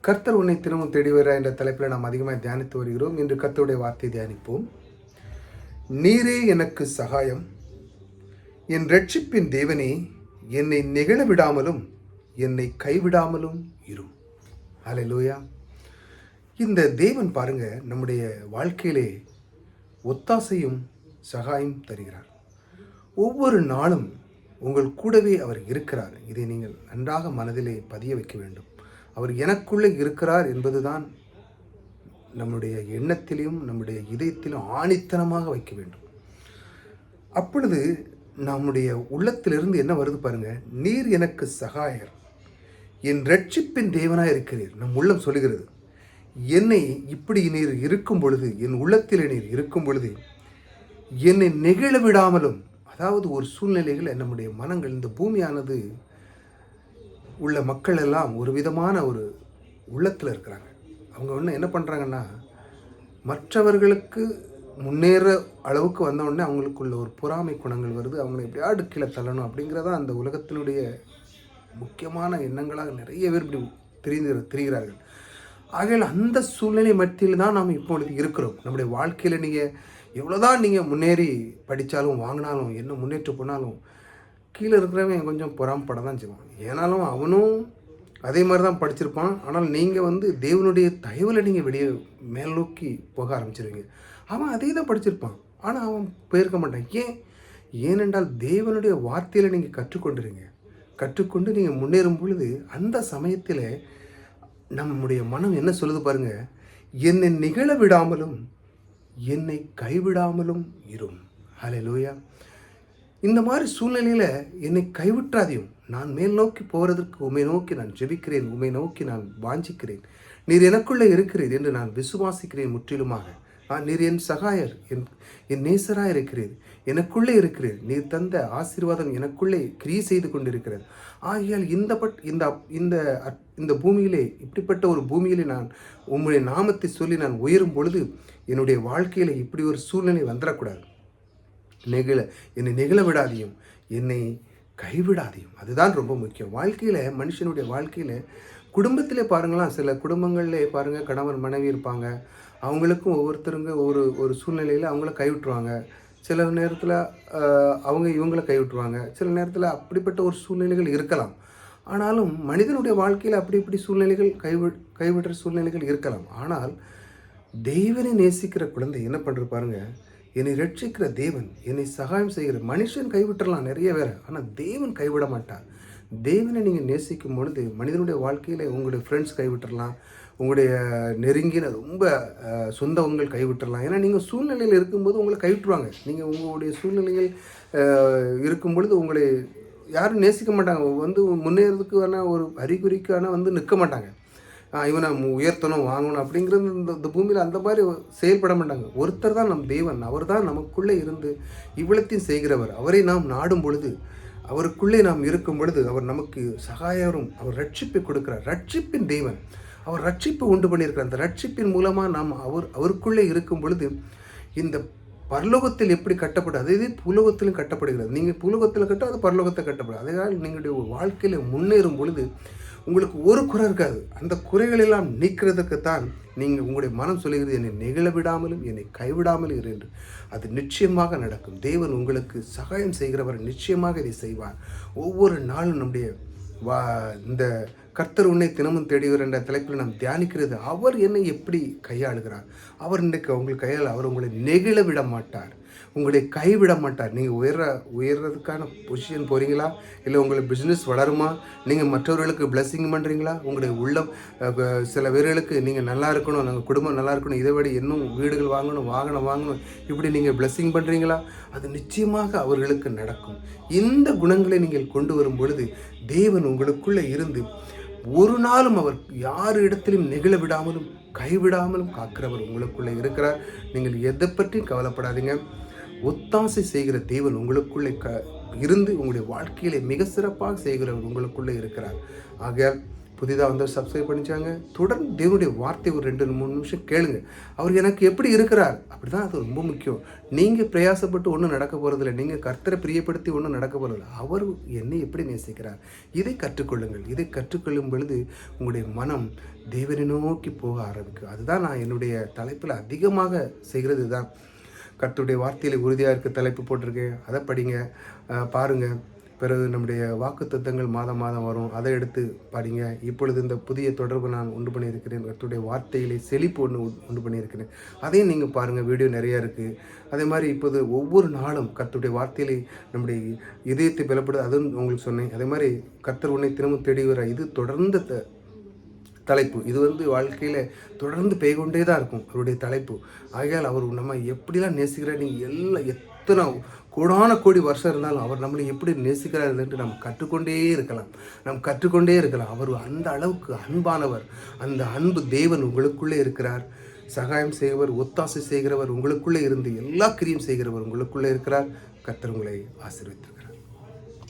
கர்த்தர் உன்னை தினமும் தேடி வர என்ற தலைப்பில் நாம் அதிகமாக தியானித்து வருகிறோம். இன்று கர்த்தருடைய வார்த்தையை தியானிப்போம். நீரே எனக்கு சகாயம். என் ரட்சிப்பின் தேவனே என்னை நிகழ விடாமலும் என்னை கைவிடாமலும் இரும் லோயா இந்த தேவன் பாருங்க நம்முடைய வாழ்க்கையிலே ஒத்தாசையும் சகாயம் தருகிறார். ஒவ்வொரு நாளும் உங்கள் கூடவே அவர் இருக்கிறார். இதை நீங்கள் நன்றாக மனதிலே பதிய வைக்க வேண்டும். அவர் எனக்குள்ளே இருக்கிறார் என்பதுதான் நம்முடைய எண்ணத்திலையும் நம்முடைய இதயத்திலும் ஆணித்தனமாக வைக்க வேண்டும். அப்பொழுது நம்முடைய உள்ளத்திலிருந்து என்ன வருது பாருங்க நீர் எனக்கு சகாயர். என் ரட்சிப்பின் தேவனாக இருக்கிறீர். நம் உள்ளம் சொல்லுகிறது என்னை இப்படி நீர் இருக்கும் பொழுது என் உள்ளத்தில் நீர் இருக்கும் பொழுது என்னை நெகிழ விடாமலும் அதாவது ஒரு சூழ்நிலைகள் நம்முடைய மனங்கள் இந்த பூமியானது உள்ள மக்கள் எல்லாம் ஒரு விதமான ஒரு உள்ளத்தில் இருக்கிறாங்க. அவங்க ஒன்று என்ன பண்ணுறாங்கன்னா மற்றவர்களுக்கு முன்னேற அளவுக்கு வந்தவுடனே அவங்களுக்குள்ள ஒரு பொறாமை குணங்கள் வருது. அவங்களை எப்படியாடு கீழே தள்ளணும் அப்படிங்கிறதா அந்த உலகத்தினுடைய முக்கியமான எண்ணங்களாக நிறைய பேர் இப்படி தெரிந்து தெரிகிறார்கள். ஆகையில் அந்த சூழ்நிலை மத்தியில் தான் நாம் இப்பொழுது இருக்கிறோம். நம்முடைய வாழ்க்கையில் நீங்கள் எவ்வளோதான் நீங்கள் முன்னேறி படித்தாலும் வாங்கினாலும் என்ன முன்னேற்றம் போனாலும் கீழே இருக்கிறவன் கொஞ்சம் பொறாமப்பட தான் செய்வான் ஏனாலும் அவனும் அதே மாதிரி தான் படிச்சிருப்பான். ஆனால் நீங்கள் வந்து தேவனுடைய தயவில் நீங்கள் வெளியே மேல் நோக்கி போக ஆரம்பிச்சிருவீங்க. அவன் அதே தான் படிச்சிருப்பான். ஆனால் அவன் போயிருக்க மாட்டான். ஏன்? ஏனென்றால் தேவனுடைய வார்த்தையில் நீங்கள் கற்றுக்கொண்டுறீங்க கற்றுக்கொண்டு நீங்கள் முன்னேறும் பொழுது அந்த சமயத்தில் நம்முடைய மனம் என்ன சொல்லுது பாருங்கள் என்னை நிகழ விடாமலும் என்னை கைவிடாமலும் இரும். ஹலே லோயா இந்த மாதிரி சூழ்நிலையில் என்னை கைவிட்டாதையும். நான் மேல் நோக்கி போகிறதற்கு உமை நோக்கி நான் ஜெபிக்கிறேன் உமை நோக்கி நான் வாஞ்சிக்கிறேன். நீர் எனக்குள்ளே இருக்கிறீர் என்று நான் விசுவாசிக்கிறேன் முற்றிலுமாக. நீர் என் சகாயர் என் என் நேசராக இருக்கிறீர். எனக்குள்ளே இருக்கிறீர். நீர் தந்த ஆசீர்வாதம் எனக்குள்ளே கிரியை செய்து கொண்டிருக்கிறது. ஆகையால் இந்த பட் இந்த இந்த இந்த பூமியிலே இப்படிப்பட்ட ஒரு பூமியிலே நான் உம்முடைய நாமத்தை சொல்லி நான் உயரும் பொழுது என்னுடைய வாழ்க்கையில் இப்படி ஒரு சூழ்நிலை வந்துடக்கூடாது. நெகிழ என்னை நெகிழ விடாதையும் என்னை கைவிடாதையும். அதுதான் ரொம்ப முக்கியம். வாழ்க்கையில் மனுஷனுடைய வாழ்க்கையில் குடும்பத்திலே பாருங்களாம் சில குடும்பங்களிலே பாருங்கள் கணவன் மனைவி இருப்பாங்க. அவங்களுக்கும் ஒவ்வொருத்தருங்க ஒரு ஒரு சூழ்நிலையில் அவங்கள கைவிட்டுருவாங்க. சில நேரத்தில் அவங்க இவங்கள கைவிட்டுருவாங்க. சில நேரத்தில் அப்படிப்பட்ட ஒரு சூழ்நிலைகள் இருக்கலாம். ஆனாலும் மனிதனுடைய வாழ்க்கையில் அப்படி இப்படி சூழ்நிலைகள் கைவி கைவிடுற சூழ்நிலைகள் இருக்கலாம். ஆனால் தெய்வனை நேசிக்கிற குழந்தை என்ன பண்ணுற பாருங்கள் என்னை ரட்சிக்கிற தேவன் என்னை சகாயம் செய்கிற மனுஷன் கைவிட்டுறலாம் நிறைய பேர். ஆனால் தேவன் கைவிட மாட்டார். தேவனை நீங்கள் நேசிக்கும் பொழுது மனிதனுடைய வாழ்க்கையில் உங்களுடைய ஃப்ரெண்ட்ஸ் கைவிட்டுறலாம். உங்களுடைய நெருங்கின ரொம்ப சொந்தவங்கள் கைவிட்டுறலாம். ஏன்னா நீங்கள் சூழ்நிலையில் இருக்கும்போது உங்களை கைவிட்டுருவாங்க. நீங்கள் உங்களுடைய சூழ்நிலையில் இருக்கும் பொழுது உங்களை யாரும் நேசிக்க மாட்டாங்க. வந்து முன்னேறதுக்கான ஒரு அறிகுறிக்கான வந்து நிற்க மாட்டாங்க. இவனை உயர்த்தணும் வாங்கணும் அப்படிங்கிறது இந்த இந்த பூமியில் அந்த மாதிரி செயல்பட மாட்டாங்க. ஒருத்தர் தான் நம் தேவன். அவர் தான் நமக்குள்ளே இருந்து இவ்வளத்தையும் செய்கிறவர். அவரை நாம் நாடும் பொழுது அவருக்குள்ளே நாம் இருக்கும் பொழுது அவர் நமக்கு சகாயரும் அவர் ரட்சிப்பை கொடுக்கிறார். ரட்சிப்பின் தெய்வன் அவர் ரட்சிப்பை உண்டு பண்ணியிருக்கிறார். அந்த ரட்சிப்பின் மூலமாக நாம் அவர் அவருக்குள்ளே இருக்கும் பொழுது இந்த பரலோகத்தில் எப்படி கட்டப்படும்? அதே இது கட்டப்படுகிறது. நீங்கள் புலோகத்தில் கட்டும் அது பரலோகத்தை கட்டப்படும். அதனால் நீங்களுடைய வாழ்க்கையில் முன்னேறும் பொழுது உங்களுக்கு ஒரு குறை இருக்காது. அந்த குறைகளெல்லாம் நீக்கிறதுக்கு தான் நீங்கள் உங்களுடைய மனம் சொல்லுகிறது என்னை நெகிழ விடாமலும் என்னை கைவிடாமலும் இரு என்று. அது நிச்சயமாக நடக்கும். தேவன் உங்களுக்கு சகாயம் செய்கிறவர் நிச்சயமாக இதை செய்வார். ஒவ்வொரு நாளும் நம்முடைய வா இந்த கர்த்தர் உன்னை தினமும் தேடிவர் என்ற தலைப்பில் நாம் தியானிக்கிறது. அவர் என்னை எப்படி கையாளுகிறார்? அவர் இன்றைக்கு உங்கள் கையால் அவர் உங்களை நெகிழ விட மாட்டார். உங்களை கைவிட மாட்டார். நீங்கள் உயர உயர்றதுக்கான பொசிஷன் போகிறீங்களா இல்லை உங்களுக்கு பிஸ்னஸ் வளருமா? நீங்கள் மற்றவர்களுக்கு பிளஸ்ஸிங் பண்ணுறீங்களா உங்களுடைய உள்ளம் சில பேர்களுக்கு நீங்கள் நல்லா இருக்கணும் நாங்கள் குடும்பம் நல்லா இருக்கணும் இதை விட இன்னும் வீடுகள் வாங்கணும் வாகனம் வாங்கணும் இப்படி நீங்கள் பிளஸ்ஸிங் பண்ணுறீங்களா அது நிச்சயமாக அவர்களுக்கு நடக்கும். இந்த குணங்களை நீங்கள் கொண்டு வரும் பொழுது தேவன் உங்களுக்குள்ளே இருந்து ஒரு நாளும் அவர் யார் இடத்திலும் நெகிழ விடாமலும் கைவிடாமலும் காக்கிறவர் உங்களுக்குள்ளே இருக்கிறார். நீங்கள் எதை பற்றியும் கவலைப்படாதீங்க. ஒத்தாசை செய்கிற தேவன் உங்களுக்குள்ளே க இருந்து உங்களுடைய வாழ்க்கையிலே மிக சிறப்பாக செய்கிறவர் உங்களுக்குள்ளே இருக்கிறார். ஆக புதிதாக வந்து சப்ஸ்கிரைப் பண்ணிச்சாங்க. தொடர்ந்து தேவனுடைய வார்த்தை ஒரு ரெண்டு மூணு நிமிஷம் கேளுங்க. அவர் எனக்கு எப்படி இருக்கிறார்? அப்படி தான் அது ரொம்ப முக்கியம். நீங்கள் பிரயாசப்பட்டு ஒன்றும் நடக்க போகிறதில்ல நீங்கள் கர்த்தரை பிரியப்படுத்தி ஒன்றும் நடக்க போகிறதில்ல அவர் என்னை எப்படி நேசிக்கிறார்? இதை கற்றுக்கொள்ளுங்கள். இதை கற்றுக்கொள்ளும் பொழுது உங்களுடைய மனம் தேவனை நோக்கி போக ஆரம்பிக்கும். அதுதான் நான் என்னுடைய தலைப்பில் அதிகமாக செய்கிறது தான் கர்த்தருடைய வார்த்தையில் உறுதியாக இருக்க தலைப்பு போட்டிருக்கேன். அதை படிங்க. பாருங்கள் பிறகு நம்முடைய வாக்குத்தத்தங்கள் மாதம் மாதம் வரும். அதை எடுத்து படிங்க இப்பொழுது இந்த புதிய தொடர்பு நான் உண்டு பண்ணியிருக்கிறேன். கர்த்தருடைய வார்த்தைகளை செழிப்பு ஒன்று உண்டு- பண்ணியிருக்கிறேன். அதையும் நீங்கள் பாருங்கள் வீடியோ நிறையா இருக்குது அதே மாதிரி இப்போது ஒவ்வொரு நாளும் கர்த்தருடைய வார்த்தையிலே நம்முடைய இதயத்தை பலப்படுது அதுவும் உங்களுக்கு சொன்னேன். அதே மாதிரி கர்த்தர் உன்னை திரும்ப தேடி வர இது தொடர்ந்து த- தலைப்பு. இது வந்து வாழ்க்கையில் தொடர்ந்து பெய்கொண்டே தான் இருக்கும். அவருடைய தலைப்பு. ஆகையால் அவர் நம்ம எப்படிலாம் நேசிக்கிறார் நீங்கள் எல்லாம் எத்தனை கோடான கோடி வருஷம் இருந்தாலும் அவர் நம்மளை எப்படி நேசிக்கிறார் என்று நம்ம கற்றுக்கொண்டே இருக்கலாம். நாம் கற்றுக்கொண்டே இருக்கலாம். அவர் அந்த அளவுக்கு அன்பானவர். அந்த அன்பு தேவன் உங்களுக்குள்ளே இருக்கிறார். சகாயம் செய்கிறவர் ஒத்தாசை செய்கிறவர் உங்களுக்குள்ளே இருந்து எல்லா கிரியும் செய்கிறவர் உங்களுக்குள்ளே இருக்கிறார். கர்த்தர் உங்களை ஆசீர்வித்திருக்கிறார்